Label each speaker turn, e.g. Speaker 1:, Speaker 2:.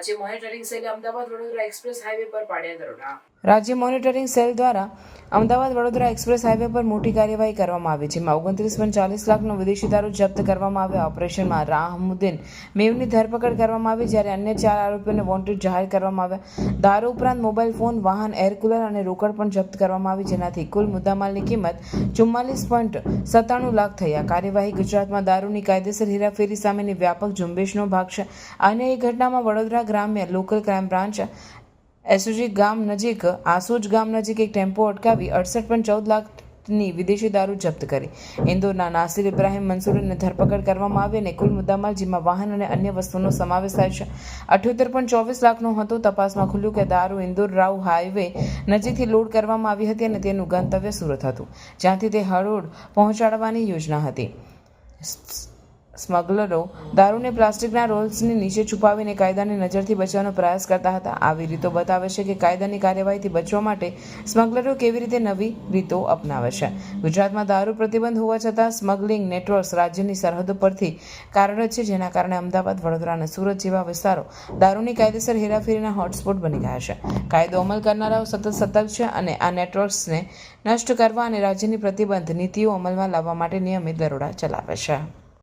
Speaker 1: રાજ્ય મોનિટરિંગ સેલે Ahmedabad Vadodara express highway પર પાડ્યા દરોડા.
Speaker 2: રાજ્ય મોનિટરિંગ સેલ દ્વારા અમદાવાદ વડોદરા એક્સપ્રેસ હાઈવે પર મોટી કાર્યવાહી કરવામાં આવી જેમાં ઓગણત્રીસ પોઈન્ટ ચાલીસ લાખનો વિદેશી દારૂ જપ્ત કરવામાં આવ્યો. ઓપરેશનમાં રાહમુદ્દીન મેવની ધરપકડ કરવામાં આવી જ્યારે અન્ય ચાર આરોપીઓને વોન્ટેડ જાહેર કરવામાં આવ્યા. દારૂ ઉપરાંત મોબાઈલ ફોન, વાહન, એર કુલર અને રોકડ પણ જપ્ત કરવામાં આવી જેનાથી કુલ મુદ્દામાલની કિંમત ચુમ્માલીસ પોઈન્ટ સત્તાણું લાખ થયા કાર્યવાહી ગુજરાતમાં દારૂની કાયદેસર હેરાફેરી સામેની વ્યાપક ઝુંબેશનો ભાગ છે. અને એ ઘટનામાં વડોદરા ગ્રામ્ય લોકલ ક્રાઇમ બ્રાન્ચ એસઓજી ગામ નજીક, આસોજ ગામ નજીક એક ટેમ્પો અટકાવી અડસઠ પોઈન્ટ ચૌદ લાખની વિદેશી દારૂ જપ્ત કરી. ઇન્દોરના નાસિર ઇબ્રાહિમ મંસૂરીને ધરપકડ કરવામાં આવી અને કુલ મુદ્દામાલ, જેમાં વાહન અને અન્ય વસ્તુનો સમાવેશ થાય છે. અઠ્યોતેર પોઈન્ટ ચોવીસ લાખનો હતો તપાસમાં ખુલ્યું કે દારૂ ઇન્દોર રાવ હાઈવે નજીકથી લોડ કરવામાં આવી હતી અને તેનું ગંતવ્ય સુરત હતું, જ્યાંથી તે હરોળ પહોંચાડવાની યોજના હતી. સ્મગલરો દારૂને પ્લાસ્ટિકના રોલ્સની નીચે છુપાવીને કાયદાની નજરથી બચવાનો પ્રયાસ કરતા હતા. આવી રીતો બતાવે છે કે કાયદાની કાર્યવાહીથી બચવા માટે સ્મગલરો કેવી રીતે નવી રીતો અપનાવે છે. ગુજરાતમાં દારૂ પ્રતિબંધ હોવા છતાં સ્મગલિંગ નેટવર્ક્સ રાજ્યની સરહદો પરથી કાર્યરત છે, જેના કારણે અમદાવાદ, વડોદરા અને સુરત જેવા વિસ્તારો દારૂની કાયદેસર હેરાફેરીના હોટસ્પોટ બની ગયા છે. કાયદો અમલ કરનારાઓ સતત સતર્ક છે અને આ નેટવર્ક્સને નષ્ટ કરવા અને રાજ્યની પ્રતિબંધ નીતિઓ અમલમાં લાવવા માટે નિયમિત દરોડા ચલાવે છે.